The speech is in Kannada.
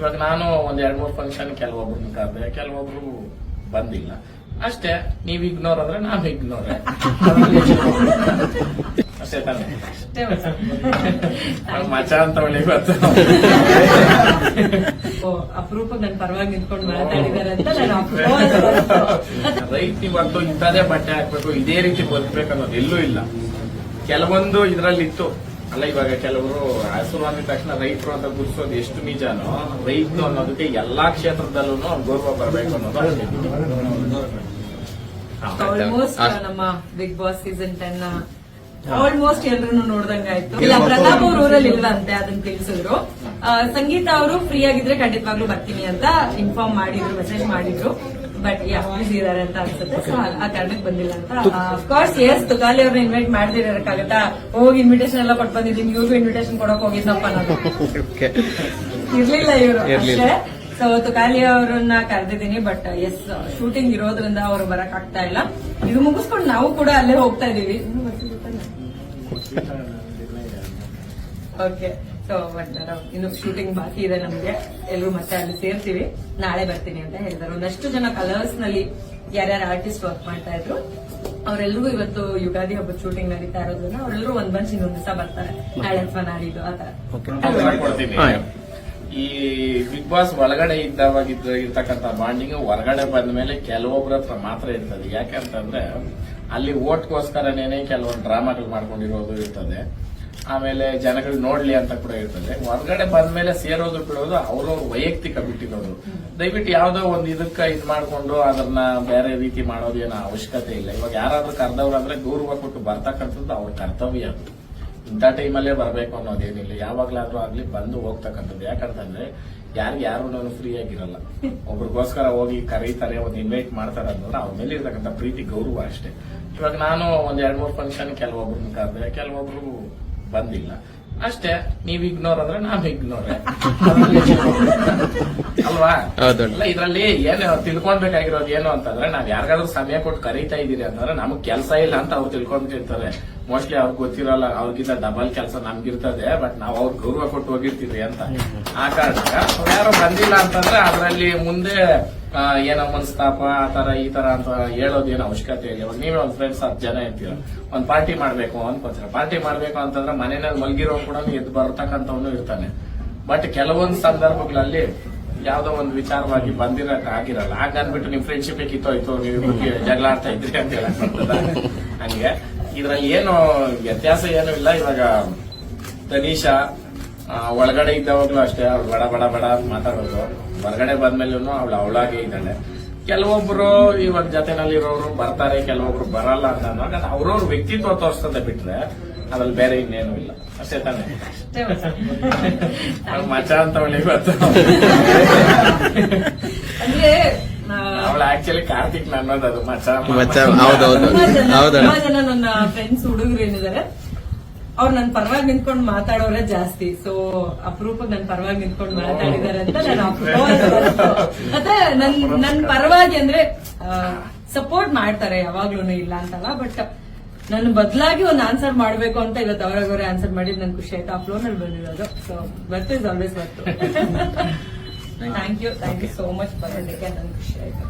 ಇವಾಗ ನಾನು ಒಂದ್ ಎರಡ್ ಮೂರ್ ಫಂಕ್ಷನ್ ಕೆಲವೊಬ್ರನ್ನ ಕರೆದೆ ಕೆಲವೊಬ್ರು ಬಂದಿಲ್ಲ. ಅಷ್ಟೇ ನೀವ್ ಇಗ್ನೋರ್ ಅಂದ್ರೆ ನಾನು ಇಗ್ನೋರ್ ಅಷ್ಟೇ ತಾನೆ. ಮಚ ಅಂತ ಒಳ್ಳೆ ಗೊತ್ತು. ಓ, ಅಪರೂಪಕ್ಕೆ ನನ್ನ ಪರವಾಗಿ ನಿಂತ್ಕೊಂಡು ಮಾತಾಡಿದಾರೆ ಅಂತ ನಾನು ಅಪರೂಪ ರೈತ ಇವತ್ತು ಇಂಥದೇ ಬಟ್ಟೆ ಹಾಕ್ಬೇಕು ಇದೇ ರೀತಿ ಬದುಕ್ಬೇಕು ಅನ್ನೋದು ಎಲ್ಲೂ ಇಲ್ಲ. ಕೆಲವೊಂದು ಇದ್ರಲ್ಲಿ ಇತ್ತು ಅಲ್ಲ ಇವಾಗ ಕೆಲವರು ಹಸಿರು ಅಂದಿದ ತಕ್ಷಣ ರೈತರು ಅಂತ ಗುರುಸೋದು ಎಷ್ಟು ನಿಜಾನೋ ರೈತರು ಅನ್ನೋದಕ್ಕೆ ಎಲ್ಲಾ ಕ್ಷೇತ್ರದಲ್ಲೂ ಗೌರವ ಬರಬೇಕು ಅನ್ನೋದು. ಆಲ್ಮೋಸ್ಟ್ ನಮ್ಮ Big Boss season ten almost ಎಲ್ರು ನೋಡ್ದಂಗಾಯ್ತು. ಇಲ್ಲ ಪ್ರತಾಪ್ ಅವ್ರ ಊರಲ್ಲಿ ಇಲ್ಲ ಅಂತೆ ಅದನ್ನ ತಿಳಿಸಿದ್ರು. ಸಂಗೀತ ಅವರು ಫ್ರೀ ಆಗಿದ್ರೆ ಖಂಡಿತವಾಗ್ಲೂ ಬರ್ತೀನಿ ಅಂತ ಇನ್ಫಾರ್ಮ್ ಮಾಡಿದ್ರು ಮೆಸೇಜ್ ಮಾಡಿದ್ರು. ಬಟ್ ಬಿಸಿ ಇದಾರೆ ಅಂತ ಅನ್ಸುತ್ತೆ. ಸೊ ಆ ಕಾರಣಕ್ಕೆ ಬಂದಿಲ್ಲ ಅಂತ. ಅಫ್ಕೋರ್ಸ್ ಎಸ್ ತುಕಾಲಿ ಅವ್ರನ್ನ ಇನ್ವೈಟ್ ಮಾಡ್ದಿರಕ್ಕಾಗತ್ತ ಹೋಗಿ ಇನ್ವಿಟೇಷನ್ ಎಲ್ಲ ಕೊಟ್ಟು ಬಂದಿದ್ದೀನಿ ಇವ್ರಿಗೂ ಇನ್ವಿಟೇಷನ್ ಕೊಡಕ್ ಹೋಗಿದ್ದಪ್ಪ ನಾನು. ಇರ್ಲಿಲ್ಲ ಇವರು. ಅಷ್ಟೇ. ಸೊ ತುಕಾಲಿ ಅವ್ರನ್ನ ಕರೆದಿದ್ದೀನಿ ಬಟ್ ಎಸ್ ಶೂಟಿಂಗ್ ಇರೋದ್ರಿಂದ ಅವರು ಬರಕ್ ಆಗ್ತಾ ಇಲ್ಲ. ಇದು ಮುಗಿಸ್ಕೊಂಡು ನಾವು ಕೂಡ ಅಲ್ಲೇ ಹೋಗ್ತಾ ಇದೀವಿ. ಓಕೆ ಸೊ ಬಟ್ ಇನ್ನು ಶೂಟಿಂಗ್ ಬಾಕಿ ಇದೆ ನಮ್ಗೆ. ಎಲ್ಲರೂ ಮತ್ತೆ ಅಲ್ಲಿ ಸೇರ್ತೀವಿ. ನಾಳೆ ಬರ್ತೀನಿ ಅಂತ ಹೇಳಿದಾರೆ. ಒಂದಷ್ಟು ಜನ ಕಲರ್ಸ್ನಲ್ಲಿ ಯಾರ್ಯಾರು ಆರ್ಟಿಸ್ಟ್ ವರ್ಕ್ ಮಾಡ್ತಾ ಇದ್ರು ಅವರೆಲ್ಲರೂ ಇವತ್ತು ಯುಗಾದಿ ಹಬ್ಬದ ಶೂಟಿಂಗ್ ನಡೀತಾ ಇರೋದ್ರಿಂದ ಅವರೆಲ್ಲರೂ ಒಂದ್ ಬಂಚ್ ಇನ್ನೊಂದ್ ದಿವಸ ಬರ್ತಾರೆ. ನಾಳೆ ಅಥವಾ ನಾಡಿದ್ದು ಆತರ. ಈ ಬಿಗ್ ಬಾಸ್ ಒಳಗಡೆ ಇದ್ದವಾಗ ಇದ್ದ- ಇರ್ತಕ್ಕಂಥ ಬಾಂಡಿಂಗ್ ಹೊರಗಡೆ ಬಂದ ಮೇಲೆ ಕೆಲವೊಬ್ಬರ ಹತ್ರ ಮಾತ್ರ ಇರ್ತದೆ. ಯಾಕಂತಂದ್ರೆ ಅಲ್ಲಿ ಓಟ್ಗೋಸ್ಕರನೇನೆ ಕೆಲವೊಂದು ಡ್ರಾಮಾಗಳು ಮಾಡ್ಕೊಂಡಿರೋದು ಇರ್ತದೆ. ಆಮೇಲೆ ಜನಗಳು ನೋಡ್ಲಿ ಅಂತ ಕೂಡ ಇರ್ತದೆ ಹೊರಗಡೆ ಬಂದ್ಮೇಲೆ ಸೇರೋದು ಬಿಡೋದು ಅವ್ರವ್ರ ವೈಯಕ್ತಿಕ ಬಿಟ್ಟಿರೋದು ದಯವಿಟ್ಟು ಯಾವ್ದೋ ಒಂದ್ ಇದಕ್ಕ ಇದ್ ಮಾಡ್ಕೊಂಡು ಅದನ್ನ ಬೇರೆ ರೀತಿ ಮಾಡೋದು ಏನೋ ಅವಶ್ಯಕತೆ ಇಲ್ಲ. ಇವಾಗ ಯಾರಾದ್ರೂ ಕರ್ದವ್ರಂದ್ರೆ ಗೌರವ ಕೊಟ್ಟು ಬರ್ತಕ್ಕಂಥದ್ದು ಅವ್ರ ಕರ್ತವ್ಯ ಅದು. ಇಂಥ ಟೈಮಲ್ಲೇ ಬರಬೇಕು ಅನ್ನೋದೇನಿಲ್ಲ. ಯಾವಾಗ್ಲಾದ್ರೂ ಆಗ್ಲಿ ಬಂದು ಹೋಗ್ತಕ್ಕಂಥದ್ದು. ಯಾಕಂತಂದ್ರೆ ಯಾರಿಗೆ ಯಾರು ನಾನು ಫ್ರೀ ಆಗಿರಲ್ಲ. ಒಬ್ರಿಗೋಸ್ಕರ ಹೋಗಿ ಕರೀತಾರೆ, ಒಂದು ಇನ್ವೈಟ್ ಮಾಡ್ತಾರೆ ಅಂತಂದ್ರೆ ಅವ್ರ ಮೇಲೆ ಇರ್ತಕ್ಕಂಥ ಪ್ರೀತಿ, ಗೌರವ ಅಷ್ಟೇ. ಇವಾಗ ನಾನು ಒಂದ್ ಎರಡ್ ಮೂರು ಫಂಕ್ಷನ್ ಕೆಲವೊಬ್ರನ್ನ ಕರೆದೆ, ಕೆಲವೊಬ್ರು ಬಂದಿಲ್ಲ. ಅಷ್ಟೇ ನೀವ್ ಇಗ್ನೋರ್ ಅಂದ್ರೆ ನಾನು ಇಗ್ನೋರ್ ಅಲ್ವಾ. ಅಲ್ಲ ಇದ್ರಲ್ಲಿ ಏನು ತಿಳ್ಕೊಳ್ಬೇಕಾಗಿರೋದು ಏನು ಅಂತಂದ್ರೆ ನಾವ್ ಯಾರಿಗಾದ್ರೂ ಸಮಯ ಕೊಟ್ಟು ಕರೀತಾ ಇದೀರಿ ಅಂತಂದ್ರೆ ನಮಗ್ ಕೆಲಸ ಇಲ್ಲ ಅಂತ ಅವ್ರು ತಿಳ್ಕೊಂಡ್ಬಿಟ್ಟಿರ್ತಾರೆ ಮೋಸ್ಟ್ಲಿ ಅವ್ರಿಗೆ ಗೊತ್ತಿರಲ್ಲ ಅವ್ರಿಗಿಂತ ಡಬಲ್ ಕೆಲಸ ನಮ್ಗಿರ್ತದೆ ಬಟ್ ನಾವ್ ಅವ್ರ ಗೌರವ ಕೊಟ್ಟು ಹೋಗಿರ್ತೀವಿ ಅಂತ. ಆ ಕಾರಣಕ್ಕೆ ಯಾರು ಬಂದಿಲ್ಲ ಅಂತಂದ್ರೆ ಅದರಲ್ಲಿ ಮುಂದೆ ಏನೋ ಮನಸ್ತಾಪ, ಆ ತರ ಈ ತರ ಅಂತ ಹೇಳೋದೇನು ಅವಶ್ಯಕತೆ ಇಲ್ಲ. ಇವಾಗ ನೀವೇ ಒಂದು ಫ್ರೆಂಡ್ಸ್ ಹತ್ತು ಜನ ಇರ್ತೀರ. ಒಂದು ಪಾರ್ಟಿ ಮಾಡ್ಬೇಕು ಅನ್ಕೋತೀರ. ಪಾರ್ಟಿ ಮಾಡ್ಬೇಕು ಅಂತಂದ್ರೆ ಮನೆಯಲ್ಲಿ ಮಲ್ಗಿರೋ ಕೂಡ ಎದ್ದು ಬರ್ತಕ್ಕಂಥವನು ಇರ್ತಾನೆ. ಬಟ್ ಕೆಲವೊಂದು ಸಂದರ್ಭಗಳಲ್ಲಿ ಯಾವ್ದೋ ಒಂದು ವಿಚಾರವಾಗಿ ಬಂದಿರಕ್ ಆಗಿರಲ್ಲ. ಆಗ ಅನ್ಬಿಟ್ಟು ನಿಮ್ ಫ್ರೆಂಡ್ಶಿಪ್ ಕಿತ್ತೋಯ್ತು, ನೀವು ಜಗಳ ಆಡ್ತಾ ಇದ್ರಿ ಅಂತ ಹೇಳಕ್ ಹಂಗೆ. ಇದ್ರಲ್ಲಿ ಏನು ವ್ಯತ್ಯಾಸ ಏನು ಇಲ್ಲ. ಇವಾಗ ತನೀಶಾ ಒಳಗಡೆ ಇದ್ದವಾಗ್ಲೂ ಅಷ್ಟೇ. ಅವ್ರು ಬಡ ಬಡ ಬಡ ಅಂತ ಮಾತಾಡೋದು. ಹೊರಗಡೆ ಬಂದ್ಮೇಲೂ ಅವಳು ಅವಳಾಗೆ ಇದ್ದಾಳೆ. ಕೆಲವೊಬ್ರು ಇವಾಗ ಜೊತೆನಲ್ಲಿರೋರು ಬರ್ತಾರೆ ಕೆಲವೊಬ್ರು ಬರಲ್ಲ ಅಂತ ಅದು ಅವ್ರವ್ರ ವ್ಯಕ್ತಿತ್ವ ತೋರಿಸ್ತದೆ ಬಿಟ್ರೆ ಅದ್ರಲ್ಲಿ ಬೇರೆ ಇನ್ನೇನು ಇಲ್ಲ. ಅಷ್ಟೇ ತಾನೆ. ಮಚ ಅಂತ ಗೊತ್ತು ಆ, ಅವಳು ಆಕ್ಚುಲಿ ಕಾರ್ತಿಕ್ ಅನ್ನೋದು ಅದು ಮಚ ಮಚ್ಚ. ಹೌದೌದು. ನನ್ನ ಫ್ರೆಂಡ್ಸ್ ಹುಡುಗರು ಏನಿದ್ದಾರೆ ಅವ್ರು ನನ್ ಪರವಾಗಿ ನಿಂತ್ಕೊಂಡು ಮಾತಾಡೋರೇ ಜಾಸ್ತಿ. ಸೊ ಅಪರೂಪಕ್ಕೆ ನನ್ ಪರವಾಗಿ ನಿಂತ್ಕೊಂಡು ಮಾತಾಡಿದಾರೆ ಅಂತ ನಾನು ಮತ್ತೆ ನನ್ ನನ್ ಪರವಾಗಿ ಅಂದ್ರೆ ಸಪೋರ್ಟ್ ಮಾಡ್ತಾರೆ ಯಾವಾಗ್ಲೂ ಇಲ್ಲ ಅಂತಲ್ಲ ಬಟ್ ನನ್ನ ಬದಲಾಗಿ ಒಂದು ಆನ್ಸರ್ ಮಾಡ್ಬೇಕು ಅಂತ ಇವತ್ತು ಅವರವರೇ ಆನ್ಸರ್ ಮಾಡಿದ್ ನನ್ ಖುಷಿ ಆಯ್ತು. ಆ ಫ್ಲೋನಲ್ಲಿ ಬಂದಿರೋದು. So birth is always birth thank you thank you so much ಬರೋದಕ್ಕೆ ನನ್ ಖುಷಿ ಆಯ್ತು.